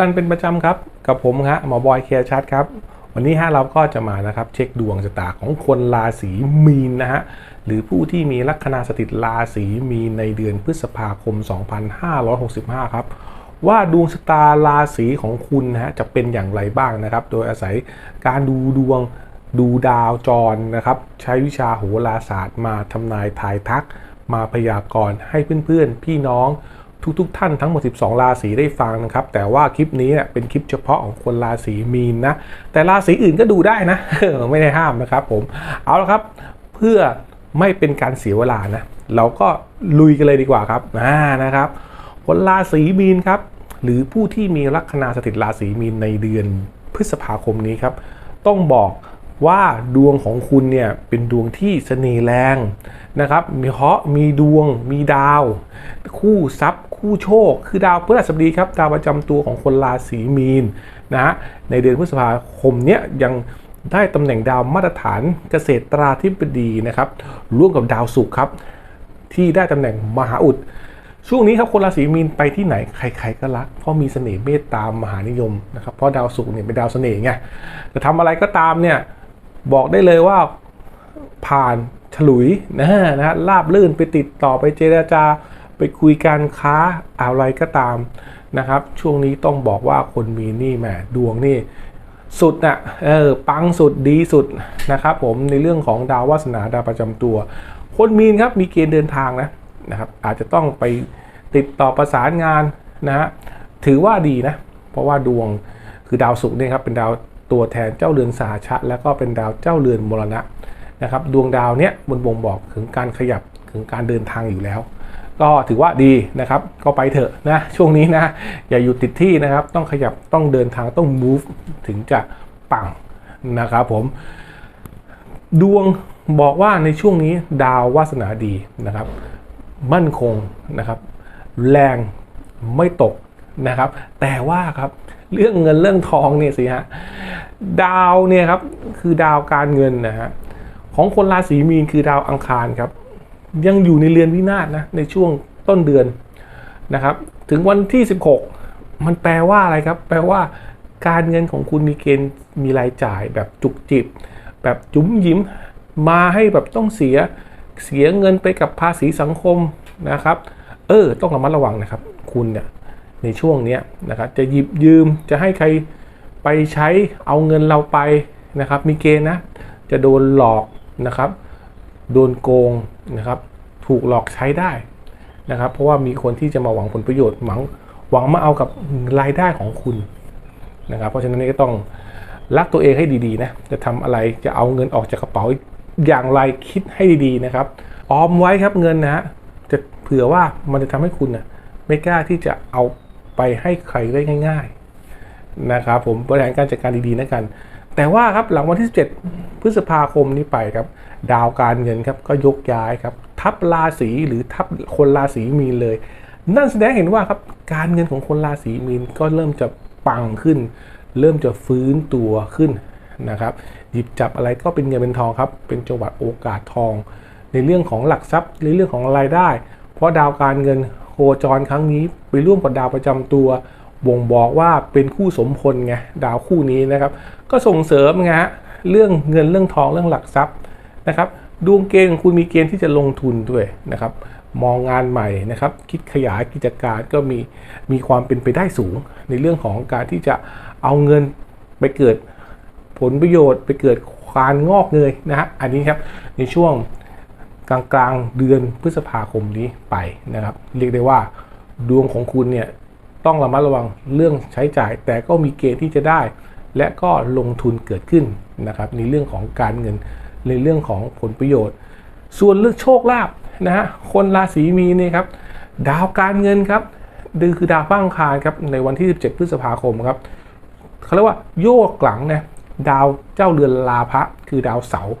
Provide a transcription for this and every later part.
กันเป็นประจำครับ กับผมฮะหมอบอยเคลียร์ชัดครับ วันนี้ฮะเราก็จะมานะครับ เช็คดวงชะตาของคนราศีมีนนะฮะหรือผู้ที่มีลัคนาสถิตราศีมีนในเดือนพฤษภาคม 2565 ครับว่าดวงชะตาราศีของคุณนะฮะจะเป็นอย่างไรบ้างนะครับ โดยอาศัยการดูดวงดูดาวจรนะครับ ใช้วิชาโหราศาสตร์มาทำนายทายทัก มาพยากรณ์ให้เพื่อนๆ พี่น้อง ทุกๆทท่านทั้งหมด 12 ราศีได้ฟังนะครับ แต่ว่าคลิปนี้เนี่ยเป็นคลิปเฉพาะของคนราศีมีนนะ แต่ราศีอื่นก็ดูได้นะ ไม่ได้ห้ามนะครับผม เอาละครับ เพื่อไม่เป็นการเสียเวลานะ เราก็ลุยกันเลยดีกว่าครับอ่านะครับ คนราศีมีนครับ หรือผู้ที่มีลัคนาสถิตราศีมีนในเดือนพฤษภาคมนี้ครับ ต้องบอก ว่าดวงของคุณเนี่ยเป็นดวงที่เสน่ห์แรงนะครับ มีเคราะห์มีดวง มีดาว คู่ทรัพย์ คู่โชค คือดาวพฤหัสบดีครับ ดาวประจำตัวของคนราศีมีนนะฮะในเดือนพฤษภาคมเนี้ยยังได้ตำแหน่งดาวมาตรฐานเกษตราธิบดีนะครับ ร่วมกับดาวศุกร์ครับ ที่ได้ตำแหน่งมหาอุด ช่วงนี้ครับคนราศีมีนไปที่ไหนใคร ๆ ก็รัก เพราะมีเสน่ห์เมตตามหานิยมนะครับเพราะดาวศุกร์เนี่ยเป็นดาวเสน่ห์ไงจะทำอะไรก็ตามเนี่ย บอกได้เลยว่าผ่านฉลุยนะนะฮะราบลื่นไปติดต่อไปเจราจาไปคุยการค้าอะไรก็ตามนะครับ ช่วงนี้ต้องบอกว่าคนมีนี่แหมดวงนี่สุดน่ะเออปังสุดดีสุดนะครับผมในเรื่องของดาววาสนาดาวประจำตัว คนมีนครับมีเกณฑ์เดินทางนะนะครับ อาจจะต้องไปติดต่อประสานงานนะฮะถือว่าดีนะ เพราะว่าดวงคือดาวศุกร์เนี่ยครับเป็นดาว ตัวแทนเจ้าเรือนสหชะ แล้วก็เป็นดาวเจ้าเรือนมรณะนะครับดวงดาวเนี้ยมันบ่งบอกถึงการขยับถึงการเดินทางอยู่แล้ว ก็ถือว่าดีนะครับ ก็ไปเถอะนะช่วงนี้นะ อย่าอยู่ติดที่นะครับ ต้องขยับต้องเดินทางต้อง move ถึงจะปังนะครับผม ดวงบอกว่าในช่วงนี้ดาววาสนาดีนะครับ มั่นคงนะครับ แรงไม่ตกนะครับ แต่ว่าครับ เรื่องเงินเรื่องทองเนี่ยสิฮะดาวเนี่ยครับคือดาวการเงินนะฮะของคนราศีมีนคือดาวอังคารครับ ยังอยู่ในเรือนวินาศนะในช่วงต้นเดือนนะครับ ถึงวันที่ 16 มันแปลว่าอะไรครับ แปลว่าการเงินของคุณมีเกณฑ์มีรายจ่าย แบบจุกจิบ แบบจุ๋มยิ้มมาให้แบบต้องเสียเสียเงินไปกับภาษีสังคมนะครับ เออ ต้องระมัดระวังนะครับ คุณเนี่ย ในช่วงนี้นะครับจะหยิบยืมจะให้ใครไปใช้เอาเงินเราไปนะครับมีเกณฑ์นะจะโดนหลอกนะครับโดนโกงนะครับถูกหลอกใช้ได้นะครับเพราะว่ามีคนที่จะมาหวังผลประโยชน์หวังหวังมาเอากับรายได้ของคุณนะครับเพราะฉะนั้นนี่ก็ต้องรักตัวเองให้ดีๆนะจะทำอะไรจะเอาเงินออกจากกระเป๋าอย่างไรคิดให้ดีๆนะครับออมไว้ครับเงินนะฮะจะเผื่อว่ามันจะทำให้คุณนะไม่กล้าที่จะเอา ไปให้ใครได้ง่าย ๆ นะครับผมบริหารการจัดการดีๆนะกัน แต่ว่าครับหลังวันที่ 17 พฤษภาคมนี้ไปครับ ดาวการเงินครับก็ยกย้ายครับ ทับราศีหรือทับคนราศีมีนเลย นั่นแสดงเห็นว่าครับการเงินของคนราศีมีนก็เริ่มจะปังขึ้น เริ่มจะฟื้นตัวขึ้นนะครับหยิบจับอะไรก็เป็นเงินเป็นทองครับ เป็นจังหวะโอกาสทอง ในเรื่องของหลักทรัพย์ในเรื่องของรายได้ เพราะดาวการเงินโคจรครั้งนี้ไปร่วมกับดาวประจำตัว บ่งบอกว่าเป็นคู่สมพลไงดาวคู่นี้นะครับ ก็ส่งเสริมไงฮะเรื่องเงินเรื่องทองเรื่องหลักทรัพย์นะครับดวงเกณฑ์ของคุณมีเกณฑ์ที่จะลงทุนด้วยนะครับมองงานใหม่นะครับคิดขยายกิจการก็มีมีความเป็นไปได้สูง ในเรื่องของการที่จะเอาเงินไปเกิดผลประโยชน์ ไปเกิดการงอกเงยนะฮะอันนี้ครับในช่วง กลางกลางๆเดือนพฤษภาคมนี้ไปนะครับ เรียกได้ว่าดวงของคุณเนี่ยต้องระมัดระวังเรื่องใช้จ่าย แต่ก็มีเกณฑ์ที่จะได้ และก็ลงทุนเกิดขึ้นนะครับในเรื่องของการเงินในเรื่องของผลประโยชน์ ส่วนเรื่องโชคลาภนะฮะคนราศีมีนเนี่ยครับดาวการเงินครับดือคือดาวบ้างคารครับในวันที่ 17 พฤษภาคมครับเขาเรียกว่าโยกหลังนะดาวเจ้าเรือนลาภะคือดาวเสาร์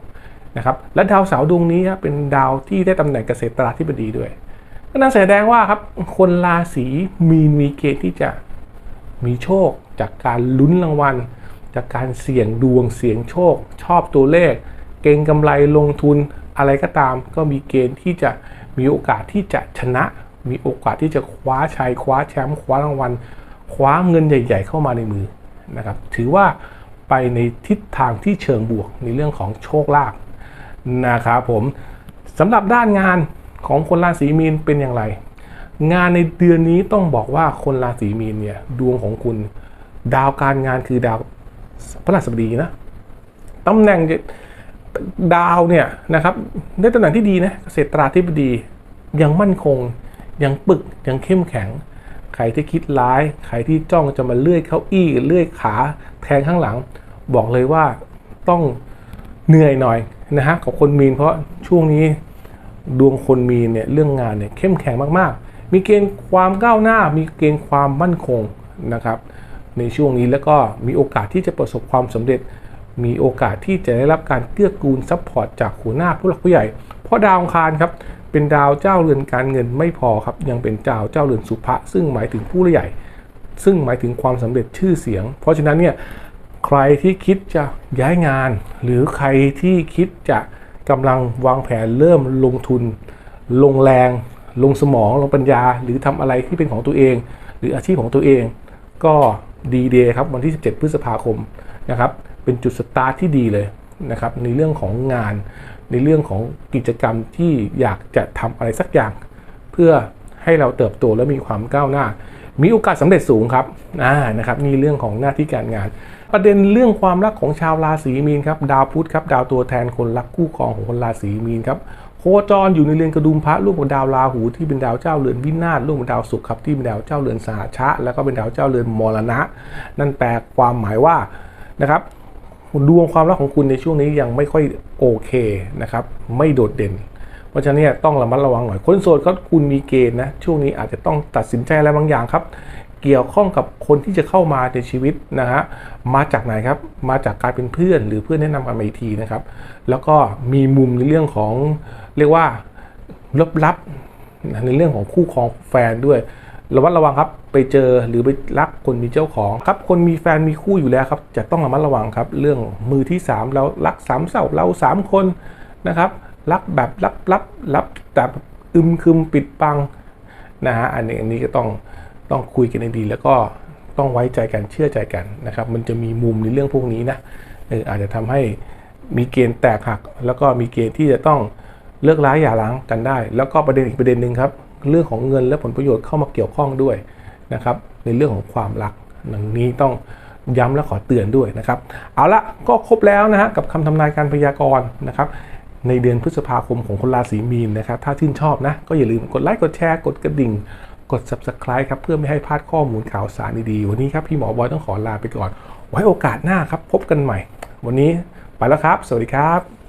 นะครับและดาวเสาร์ดวงนี้เป็นดาวที่ได้ตำแหน่งเกษตราธิบดีด้วยก็นั่นแสดงว่าครับคนราศีมีนมีเกณฑ์ที่จะมีโชค จากการลุ้นรางวัล จากการเสี่ยงดวงเสี่ยงโชค ชอบตัวเลข เก่งกำไรลงทุนอะไรก็ตาม ก็มีเกณฑ์ที่จะมีโอกาสที่จะชนะ มีโอกาสที่จะคว้าชัยคว้าแชมป์คว้ารางวัลคว้าเงินใหญ่ ๆ เข้ามาในมือนะครับถือว่าไปในทิศทางที่เชิงบวกในเรื่องของโชคลาภ นะครับผมสำหรับด้านงานของคนราศีมีนเป็นอย่างไร งานในเดือนนี้ต้องบอกว่าคนราศีมีนเนี่ยดวงของคุณ ดาวการงานคือดาวพระราชบดีนะตำแหน่งดาวเนี่ยนะครับได้ตำแหน่งที่ดีนะเกษตราธิบดียังมั่นคง ยังปึกยังเข้มแข็ง ใครที่คิดร้าย ใครที่จ้องจะมาเลื่อยเก้าอี้เลื่อยขาแทงข้างหลัง บอกเลยว่าต้องเหนื่อยหน่อย นะฮะของคนมีนเพราะช่วงนี้ดวงคนมีนเนี่ยเรื่องงานเนี่ยเข้มแข็งมากๆ มีเกณฑ์ความก้าวหน้า มีเกณฑ์ความมั่นคงนะครับ ในช่วงนี้แล้วก็มีโอกาสที่จะประสบความสำเร็จ มีโอกาสที่จะได้รับการเกื้อกูลซัพพอร์ตจากหัวหน้าผู้หลักผู้ใหญ่ เพราะดาวองคารครับเป็นดาวเจ้าเรือนการเงินไม่พอครับยังเป็นดาวเจ้าเรือนสุภะซึ่งหมายถึงผู้ใหญ่ ซึ่งหมายถึงความสำเร็จชื่อเสียง เพราะฉะนั้นเนี่ย ใครที่คิดจะย้ายงาน หรือใครที่คิดจะกำลังวางแผนเริ่มลงทุน ลงแรง ลงสมองลงปัญญา หรือทำอะไรที่เป็นของตัวเอง หรืออาชีพของตัวเอง ก็ดีเดย์ครับวันที่ 17 พฤษภาคมนะครับเป็นจุดสตาร์ทที่ดีเลยนะครับในเรื่องของงาน ในเรื่องของกิจกรรมที่อยากจะทำอะไรสักอย่าง เพื่อให้เราเติบโตและมีความก้าวหน้า มีโอกาสสำเร็จสูงครับอ่านะครับนี่เรื่องของหน้าที่การงาน ประเด็นเรื่องความรักของชาวราศีมีนครับดาวพุธครับดาวตัวแทนคนรักคู่ครองของคนราศีมีนครับโคจรอยู่ในเรือนกระดุมพระร่วมกับดาวราหูที่เป็นดาวเจ้าเรือนวินาศร่วมกับดาวศุกร์ครับที่เป็นดาวเจ้าเรือนสหชะ แล้วก็เป็นดาวเจ้าเรือนมรณะ นั่นแปลความหมายว่านะครับดวงความรักของคุณในช่วงนี้ยังไม่ค่อยโอเคนะครับไม่โดดเด่น เพราะฉะนั้นเนี่ยต้องระมัดระวังหน่อย คนโสดก็คุณมีเกณฑ์นะช่วงนี้อาจจะต้องตัดสินใจอะไรบางอย่างครับ เกี่ยวข้องกับคนที่จะเข้ามาในชีวิตนะฮะมาจากไหนครับ มาจากการเป็นเพื่อนหรือเพื่อนแนะนำกันมาอีกทีนะครับ แล้วก็มีมุมในเรื่องของเรียกว่าลับๆในเรื่องของคู่ครองแฟนด้วยระมัดระวังครับไปเจอหรือไปรักคนมีเจ้าของครับ คนมีแฟนมีคู่อยู่แล้วครับจะต้องระมัดระวังครับ เรื่องมือที่ 3 เรารักสามเศร้าเรา3คนนะครับ รักแบบลับลับลับแต่อึมครึมปิดบังนะฮะอันนี้อันนี้ก็ต้องต้องคุยกันให้ดีแล้วก็ต้องไว้ใจกันเชื่อใจกันนะครับ มันจะมีมุมในเรื่องพวกนี้นะเอออาจจะทำให้มีเกณฑ์แตกหัก แล้วก็มีเกณฑ์ที่จะต้องเลิกร้ายอย่าร้างกันได้ แล้วก็ประเด็นอีกประเด็นหนึ่งครับเรื่องของเงินและผลประโยชน์เข้ามาเกี่ยวข้องด้วยนะครับ ในเรื่องของความรักดังนี้ต้องย้ำและขอเตือนด้วยนะครับ เอาละก็ครบแล้วนะฮะกับคำทำนายการพยากรณ์นะครับ ในเดือนพฤษภาคมของคนราศีมีนนะครับ ถ้าชื่นชอบนะ ก็อย่าลืมกดไลค์กดแชร์กดกระดิ่ง กด subscribe ครับ เพื่อไม่ให้พลาดข้อมูลข่าวสารดีๆ วันนี้ครับ พี่หมอบอยต้องขอลาไปก่อน ไว้โอกาสหน้าครับ พบกันใหม่ วันนี้ไปแล้วครับ สวัสดีครับ